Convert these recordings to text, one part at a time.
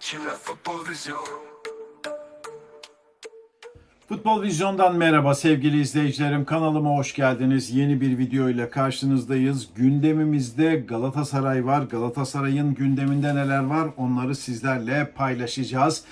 Vizyon. Futbol Vizyon'dan merhaba sevgili izleyicilerim. Kanalıma hoş geldiniz. Yeni bir video ile karşınızdayız. Gündemimizde Galatasaray var. Galatasaray'ın gündeminde neler var onları sizlerle paylaşacağız.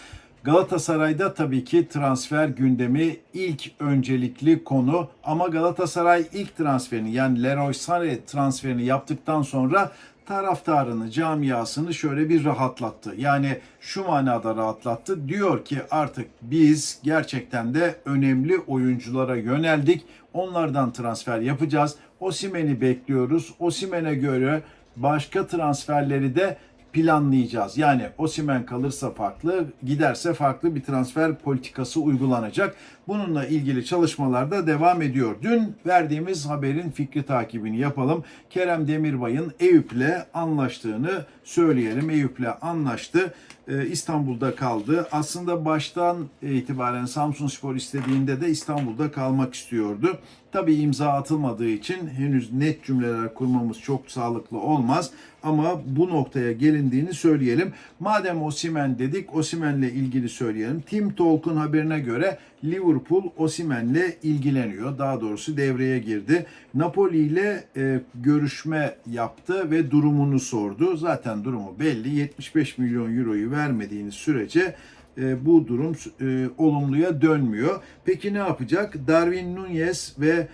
Galatasaray'da tabii ki transfer gündemi ilk öncelikli konu ama Galatasaray ilk transferini yani Leroy Sané transferini yaptıktan sonra taraftarını, camiasını şöyle bir rahatlattı. Yani şu manada rahatlattı. Diyor ki artık biz gerçekten de önemli oyunculara yöneldik. Onlardan transfer yapacağız. Osimhen'i bekliyoruz. Osimhen'e göre başka transferleri de planlayacağız. Yani Osimhen kalırsa farklı, giderse farklı bir transfer politikası uygulanacak. Bununla ilgili çalışmalar da devam ediyor. Dün verdiğimiz haberin fikri takibini yapalım. Kerem Demirbay'ın Eyüp'le anlaştığını söyleyelim. Eyüp'le anlaştı. Ee, İstanbul'da kaldı. Aslında baştan itibaren Samsun Spor istediğinde de İstanbul'da kalmak istiyordu. Tabii imza atılmadığı için henüz net cümleler kurmamız çok sağlıklı olmaz. Ama bu noktaya gelindiğini söyleyelim. Madem Osimen dedik, Osimen'le ilgili söyleyelim. Tim Talk'un haberine göre Liverpool Osimen'le ilgileniyor. Daha doğrusu devreye girdi. Napoli ile e, görüşme yaptı ve durumunu sordu. Zaten durumu belli. 75 milyon euroyu vermediğiniz sürece e, bu durum e, olumluya dönmüyor. Peki ne yapacak? Darwin Nunez ve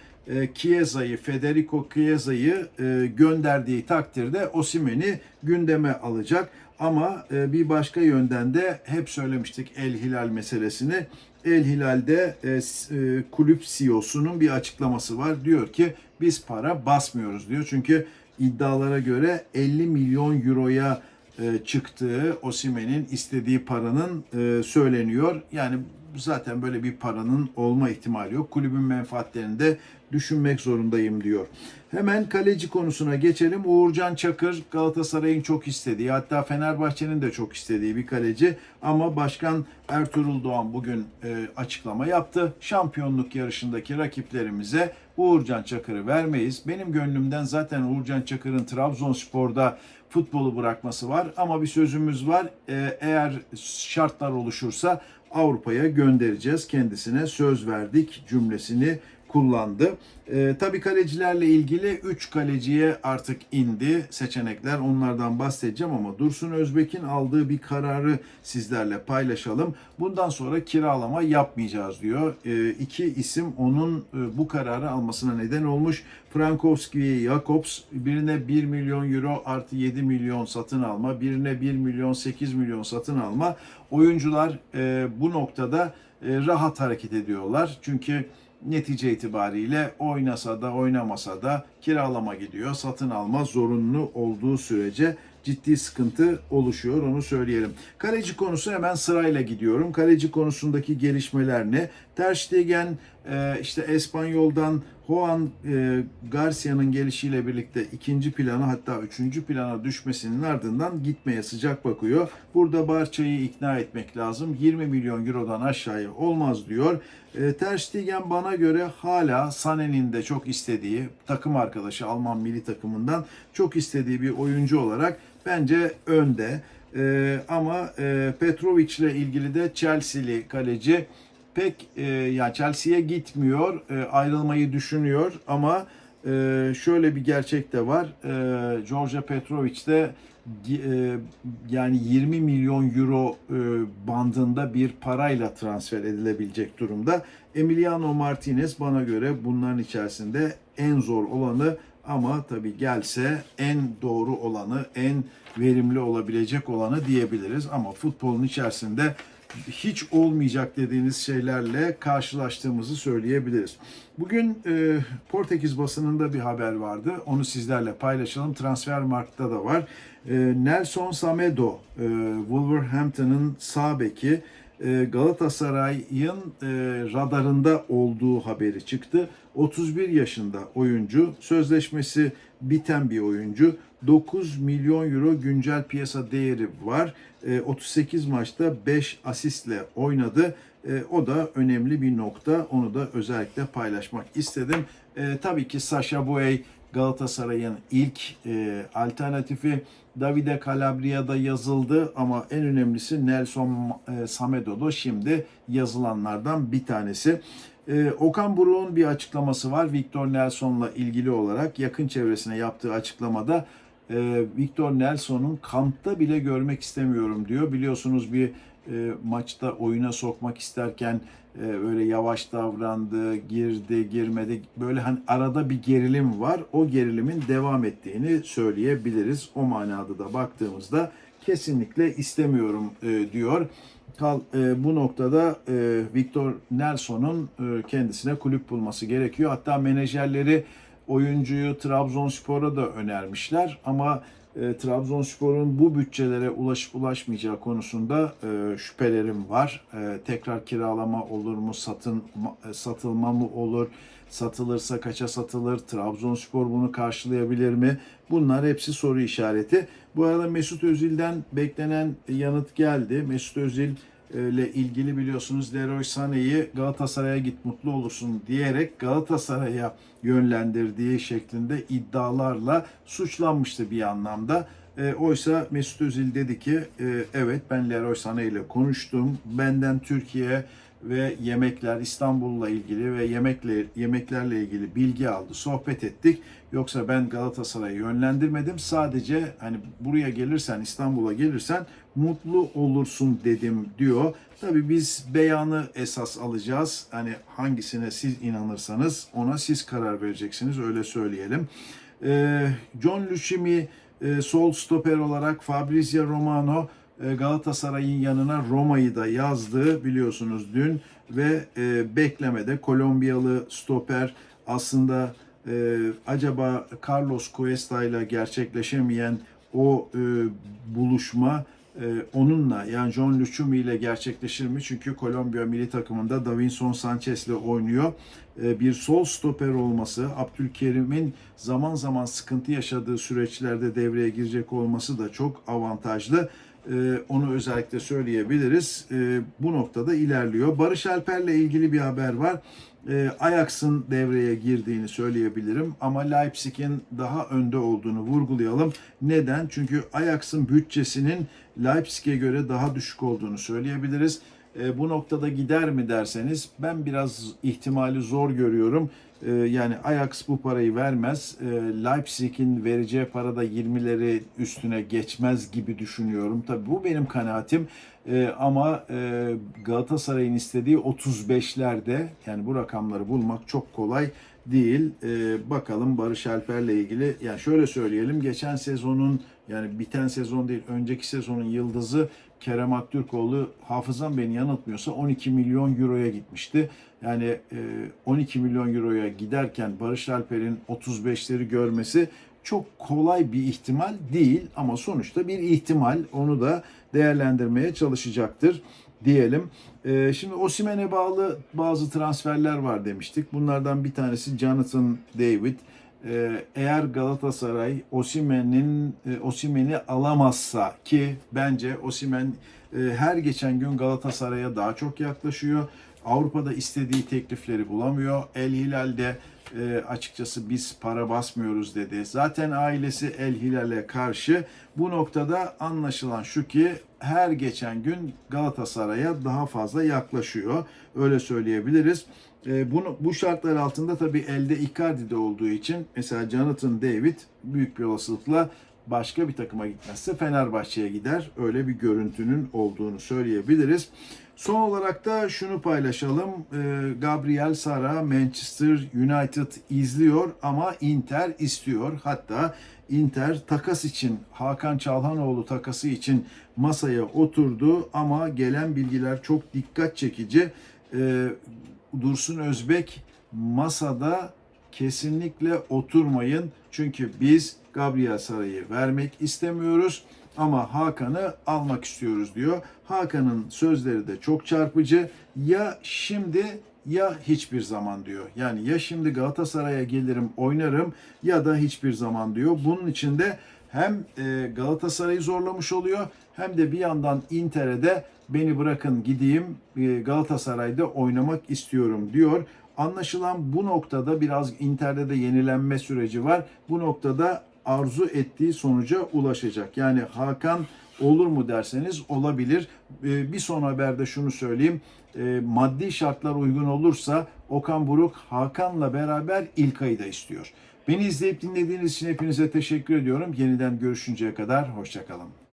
Chiesa'yı, Federico Chiesa'yı e, gönderdiği takdirde Osimhen'i gündeme alacak. Ama e, bir başka yönden de hep söylemiştik El Hilal meselesini. El Hilal'de e, e, kulüp CEO'sunun bir açıklaması var. Diyor ki biz para basmıyoruz diyor. Çünkü iddialara göre 50 milyon euroya e, çıktığı Osimhen'in istediği paranın e, söyleniyor. Yani zaten böyle bir paranın olma ihtimali yok. Kulübün menfaatlerini de düşünmek zorundayım diyor. Hemen kaleci konusuna geçelim. Uğurcan Çakır Galatasaray'ın çok istediği hatta Fenerbahçe'nin de çok istediği bir kaleci ama Başkan Ertuğrul Doğan bugün e, açıklama yaptı. Şampiyonluk yarışındaki rakiplerimize Uğurcan Çakır'ı vermeyiz. Benim gönlümden zaten Uğurcan Çakır'ın Trabzonspor'da futbolu bırakması var ama bir sözümüz var. E, eğer şartlar oluşursa Avrupa'ya göndereceğiz. Kendisine söz verdik cümlesini kullandı. E, tabii kalecilerle ilgili 3 kaleciye artık indi seçenekler. Onlardan bahsedeceğim ama Dursun Özbek'in aldığı bir kararı sizlerle paylaşalım. Bundan sonra kiralama yapmayacağız diyor. E, iki isim onun e, bu kararı almasına neden olmuş. Frankowski Jakobs birine 1 milyon euro artı 7 milyon satın alma, birine 1 milyon 8 milyon satın alma. Oyuncular e, bu noktada e, rahat hareket ediyorlar. Çünkü netice itibariyle oynasa da oynamasa da kiralama gidiyor. Satın alma zorunlu olduğu sürece ciddi sıkıntı oluşuyor onu söyleyelim. Kaleci konusu hemen sırayla gidiyorum. Kaleci konusundaki gelişmeler ne? Ter Stegen e, işte Espanyol'dan Juan e, Garcia'nın gelişiyle birlikte ikinci plana hatta üçüncü plana düşmesinin ardından gitmeye sıcak bakıyor. Burada Barça'yı ikna etmek lazım. 20 milyon eurodan aşağıya olmaz diyor. E, Ter Stegen bana göre hala Sané'nin de çok istediği takım arkadaşı Alman milli takımından çok istediği bir oyuncu olarak bence önde. E, ama e, Petrovic ile ilgili de Chelsea'li kaleci pek e, yani Chelsea'ye gitmiyor, e, ayrılmayı düşünüyor ama e, şöyle bir gerçek de var. E, George Petrovic de e, yani 20 milyon euro e, bandında bir parayla transfer edilebilecek durumda. Emiliano Martinez bana göre bunların içerisinde en zor olanı ama tabii gelse en doğru olanı, en verimli olabilecek olanı diyebiliriz. Ama futbolun içerisinde hiç olmayacak dediğiniz şeylerle karşılaştığımızı söyleyebiliriz. Bugün e, Portekiz basınında bir haber vardı. Onu sizlerle paylaşalım. Transfermarkt'ta da var. E, Nelson Samedo, e, Wolverhampton'ın sağ beki Galatasaray'ın e, radarında olduğu haberi çıktı. 31 yaşında oyuncu, sözleşmesi biten bir oyuncu. 9 milyon euro güncel piyasa değeri var. E, 38 maçta 5 asistle oynadı. E, o da önemli bir nokta. Onu da özellikle paylaşmak istedim. Tabii ki Sasha Boey Galatasaray'ın ilk e, alternatifi. Davide Calabria'da yazıldı ama en önemlisi Nelson e, Samedo'da şimdi yazılanlardan bir tanesi. E, Okan Buruk'un bir açıklaması var Victor Nelson'la ilgili olarak yakın çevresine yaptığı açıklamada e, Victor Nelson'un kampta bile görmek istemiyorum diyor. Biliyorsunuz bir e, maçta oyuna sokmak isterken e, öyle yavaş davrandı, girdi, girmedi. Böyle hani arada bir gerilim var. O gerilimin devam ettiğini söyleyebiliriz. O manada da baktığımızda kesinlikle istemiyorum e, diyor. Kal, e, bu noktada e, Victor Nelson'un e, kendisine kulüp bulması gerekiyor. Hatta menajerleri oyuncuyu Trabzonspor'a da önermişler ama e, Trabzonspor'un bu bütçelere ulaşıp ulaşmayacağı konusunda e, şüphelerim var. E, tekrar kiralama olur mu, satın e, satılma mı olur, satılırsa kaça satılır, Trabzonspor bunu karşılayabilir mi? Bunlar hepsi soru işareti. Bu arada Mesut Özil'den beklenen yanıt geldi. Mesut Özil ile ilgili biliyorsunuz Leroy Sané'yi Galatasaray'a git mutlu olursun diyerek Galatasaray'a yönlendirdiği şeklinde iddialarla suçlanmıştı bir anlamda. E, oysa Mesut Özil dedi ki e, evet ben Leroy Sané ile konuştum. Benden Türkiye ve yemekler İstanbul'la ilgili ve yemekle yemeklerle ilgili bilgi aldı, sohbet ettik. Yoksa ben Galatasaray'ı yönlendirmedim. Sadece hani buraya gelirsen, İstanbul'a gelirsen mutlu olursun dedim diyor. Tabii biz beyanı esas alacağız. Hani hangisine siz inanırsanız ona siz karar vereceksiniz öyle söyleyelim. Ee, John Lucimi e, sol stoper olarak Fabrizio Romano e, Galatasaray'ın yanına Roma'yı da yazdı biliyorsunuz dün ve e, beklemede Kolombiyalı stoper aslında acaba Carlos Cuesta ile gerçekleşemeyen o buluşma onunla yani John Lucumi ile gerçekleşir mi? Çünkü Kolombiya milli takımında Davinson Sanchez ile oynuyor. E, bir sol stoper olması, Abdülkerim'in zaman zaman sıkıntı yaşadığı süreçlerde devreye girecek olması da çok avantajlı. E, onu özellikle söyleyebiliriz. E, bu noktada ilerliyor. Barış Alper'le ilgili bir haber var. E, Ajax'ın devreye girdiğini söyleyebilirim ama Leipzig'in daha önde olduğunu vurgulayalım. Neden? Çünkü Ajax'ın bütçesinin Leipzig'e göre daha düşük olduğunu söyleyebiliriz. E, bu noktada gider mi derseniz ben biraz ihtimali zor görüyorum. E, yani Ajax bu parayı vermez. E, Leipzig'in vereceği para da 20'leri üstüne geçmez gibi düşünüyorum. Tabii bu benim kanaatim. Ama e, Galatasaray'ın istediği 35'lerde yani bu rakamları bulmak çok kolay değil. Bakalım Barış Alper'le ilgili yani şöyle söyleyelim geçen sezonun yani biten sezon değil önceki sezonun yıldızı Kerem Aktürkoğlu hafızam beni yanıltmıyorsa 12 milyon euroya gitmişti. Yani e, 12 milyon euroya giderken Barış Alper'in 35'leri görmesi çok kolay bir ihtimal değil ama sonuçta bir ihtimal onu da değerlendirmeye çalışacaktır diyelim. Ee, şimdi Osimen'e bağlı bazı transferler var demiştik. Bunlardan bir tanesi Jonathan David. Ee, eğer Galatasaray Osimen'in e, Osimen'i alamazsa ki bence Osimen e, her geçen gün Galatasaray'a daha çok yaklaşıyor. Avrupa'da istediği teklifleri bulamıyor. El Hilal'de e, açıkçası biz para basmıyoruz dedi. Zaten ailesi El Hilal'e karşı. Bu noktada anlaşılan şu ki her geçen gün Galatasaray'a daha fazla yaklaşıyor. Öyle söyleyebiliriz. E, bunu bu şartlar altında tabii elde Icardi'de olduğu için mesela Jonathan David büyük bir olasılıkla başka bir takıma gitmezse Fenerbahçe'ye gider. Öyle bir görüntünün olduğunu söyleyebiliriz. Son olarak da şunu paylaşalım. Ee, Gabriel Sara Manchester United izliyor ama Inter istiyor. Hatta Inter takas için Hakan Çalhanoğlu takası için masaya oturdu ama gelen bilgiler çok dikkat çekici. Ee, Dursun Özbek masada kesinlikle oturmayın. Çünkü biz Gabriel Saray'ı vermek istemiyoruz ama Hakan'ı almak istiyoruz diyor. Hakan'ın sözleri de çok çarpıcı. Ya şimdi ya hiçbir zaman diyor. Yani ya şimdi Galatasaray'a gelirim oynarım ya da hiçbir zaman diyor. Bunun için de hem e, Galatasaray'ı zorlamış oluyor hem de bir yandan Inter'e de beni bırakın gideyim e, Galatasaray'da oynamak istiyorum diyor. Anlaşılan bu noktada biraz Inter'de de yenilenme süreci var. Bu noktada arzu ettiği sonuca ulaşacak. Yani Hakan olur mu derseniz olabilir. Ee, Bir son haberde şunu söyleyeyim. Maddi şartlar uygun olursa Okan Buruk Hakan'la beraber İlkay'ı da istiyor. Beni izleyip dinlediğiniz için hepinize teşekkür ediyorum. Yeniden görüşünceye kadar hoşçakalın.